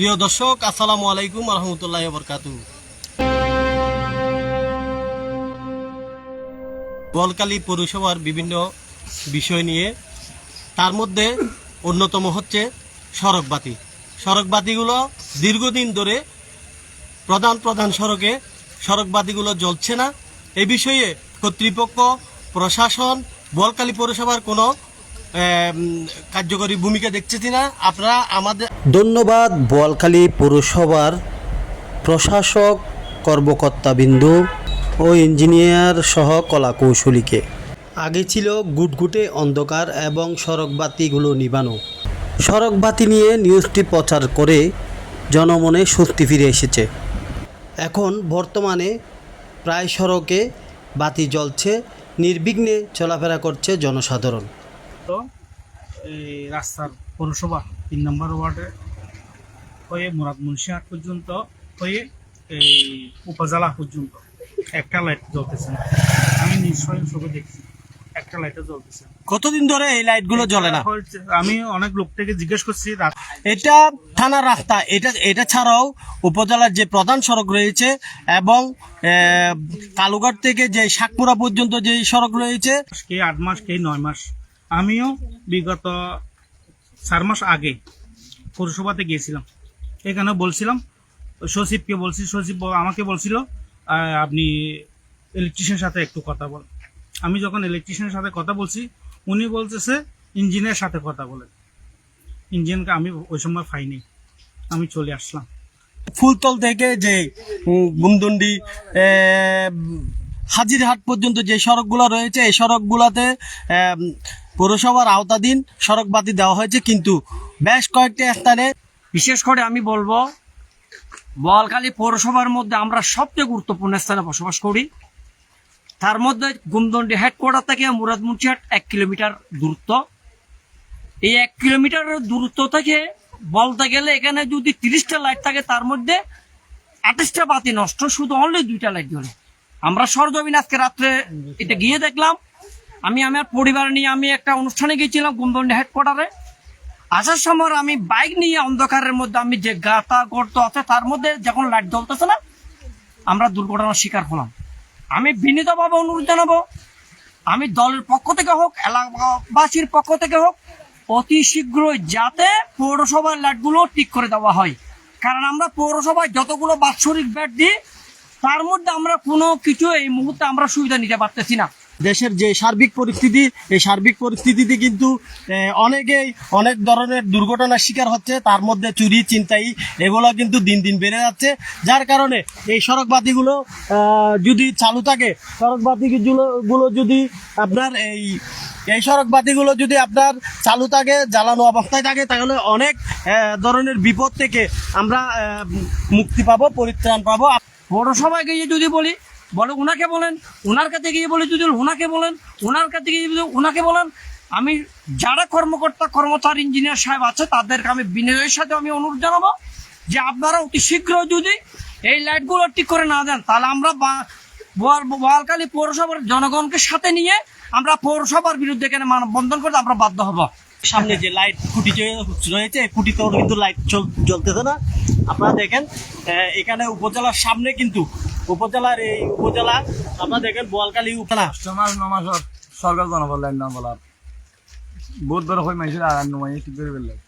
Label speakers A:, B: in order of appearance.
A: প্রিয় দর্শক, আসসালামু আলাইকুম রহমতুল্লাহ বরকাতু বলকালী পৌরসভার বিভিন্ন বিষয় নিয়ে তার মধ্যে অন্যতম হচ্ছে সড়কবাতি সড়কবাতিগুলো দীর্ঘদিন ধরে প্রধান প্রধান সড়কে সড়কবাতিগুলো জ্বলছে না। এ বিষয়ে কর্তৃপক্ষ, প্রশাসন, বলকালী পৌরসভার কোনো কার্যকরী ভূমিকা দেখতেছি না আপনারা আমাদের
B: ধন্যবাদ, বোয়ালখালী পৌরসভার প্রশাসক কর্মকর্তাবিন্দু ও ইঞ্জিনিয়ার সহ কলাকৌশলীকে। আগে ছিল গুটগুটে অন্ধকার এবং সড়কবাতিগুলো নিবানো। সড়কবাতি নিয়ে নিউজটি প্রচার করে জনমনে স্বস্তি ফিরে এসেছে। এখন বর্তমানে প্রায় সড়কে বাতি জ্বলছে, নির্বিঘ্নে চলাফেরা করছে জনসাধারণ।
C: তো এই রাস্তার পৌরসভা তিন নম্বর ওয়ার্ডে হয়ে মুরাদ মুন্সিহাট পর্যন্ত হয়ে এই উপজেলা পর্যন্ত একটা লাইট জ্বলতেছে না। আমি নিশ্চয়ই চোখে দেখছি একটা লাইটও জ্বলতেছে
A: কতদিন ধরে এই লাইটগুলো জ্বলে না?
C: আমি অনেক লোক থেকে জিজ্ঞেস করছি
A: এটা থানার রাস্তা এটা এটা ছাড়াও উপজেলার যে প্রধান সড়ক রয়েছে এবং কালুঘাট থেকে যে শাকপুরা পর্যন্ত যে সড়ক রয়েছে
C: কে আট মাস কে নয় মাস আমিও বিগত চার মাস আগে পৌরসভাতে গিয়েছিলাম। এখানে বলছিলাম সচিবকে বলছি সচিব আমাকে বলছিল আপনি ইলেকট্রিশিয়ানের সাথে একটু কথা বল। আমি যখন ইলেকট্রিশিয়ানের সাথে কথা বলছি উনি বলতেছে ইঞ্জিনের সাথে কথা বলেন ইঞ্জিনকে আমি ওই সময় পাইনি আমি চলে আসলাম।
A: ফুলতল থেকে যে আহ, হাজিরহাট পর্যন্ত যে সড়কগুলো রয়েছে, এই সড়কগুলোতে পৌরসভার আওতাধীন সড়ক বাতি দেওয়া হয়েছে, কিন্তু বেশ কয়েকটি স্থানে,
D: বিশেষ করে আমি বলব বোয়ালখালী পৌরসভার মধ্যে আমরা সবচেয়ে গুরুত্বপূর্ণ স্থানে বসবাস করি। তার মধ্যে গুমদন্ডি হেডকোয়ার্টার থেকে মুরাদ মুন্সিহাট এক কিলোমিটার দূরত্ব। এই এক কিলোমিটারের দূরত্ব থেকে বলতে গেলে এখানে যদি তিরিশটা লাইট থাকে, তার মধ্যে আঠাশটা বাতি নষ্ট, শুধু অনলি দুইটা লাইট জ্বলে। আমরা সরজমিন আজকে রাত্রে এটা গিয়ে দেখলাম। আমি আমার পরিবার নিয়ে আমি একটা অনুষ্ঠানে গিয়েছিলাম গুমদন্ডি হেডকোয়ার্টারে আসার সময় আমি বাইক নিয়ে অন্ধকারের মধ্যে আমি যে গাতা গর্ত আছে, তার মধ্যে যখন লাইট জ্বলতেছে না, আমরা দুর্ঘটনার শিকার হলাম। আমি বিনীতভাবে অনুরোধ জানাব, আমি দলের পক্ষ থেকে হোক, এলাকাবাসীর পক্ষ থেকে হোক, অতি শীঘ্রই যাতে পৌরসভার লাইটগুলো ঠিক করে দেওয়া হয়। কারণ আমরা পৌরসভায় যতগুলো বাৎসরিক ব্যাট দিই তার মধ্যে আমরা কোনো কিছু এই মুহূর্তে আমরা সুবিধা নিতে পারতেছি না।
A: দেশের যে সার্বিক পরিস্থিতি, এই সার্বিক পরিস্থিতিতে কিন্তু অনেকেই অনেক ধরনের দুর্ঘটনার শিকার হচ্ছে, তার মধ্যে চুরি চিন্তাই এগুলো কিন্তু দিন দিন বেড়ে যাচ্ছে। যার কারণে এই সড়ক বাতিগুলো যদি চালু থাকে সড়ক বাতিগুলো গুলো যদি আপনার এই এই সড়ক বাতিগুলো যদি আপনার চালু থাকে, জ্বালানো অবস্থায় থাকে, তাহলে অনেক ধরনের বিপদ থেকে আমরা মুক্তি পাবো, পরিত্রাণ পাবো।
D: পৌরসভায় গিয়ে যদি বলি, বলে ওনাকে বলেন ওনার কাছে গিয়ে বলি যদি ওনাকে বলেন ওনার কাছে গিয়ে যদি ওনাকে বলেন, আমি যারা কর্মকর্তা, কর্মচারী, ইঞ্জিনিয়ার সাহেব আছে, তাদেরকে আমি বিনয়ের সাথে আমি অনুরোধ জানাব যে আপনারা অতি শীঘ্র যদি এই লাইটগুলো ঠিক করে না দেন, তাহলে আমরা বা- বোয়াল- বোয়ালখালী পৌরসভার জনগণকে সাথে নিয়ে আমরা পৌরসভার বিরুদ্ধে এখানে মানববন্ধন করতে আমরা বাধ্য হব।
A: সামনে যে লাইট খুঁটি রয়েছে খুঁটিতেও কিন্তু লাইট জ্বলতেছে না। আপনারা দেখেন এখানে উপজেলার সামনে কিন্তু উপজেলার এই উপজেলা, আপনারা দেখেন বোয়ালকালী উপজেলা
E: সরকার জনবল লাইন বহুত বড় হয়ে মাইছিল আর নমাই ঠিক করে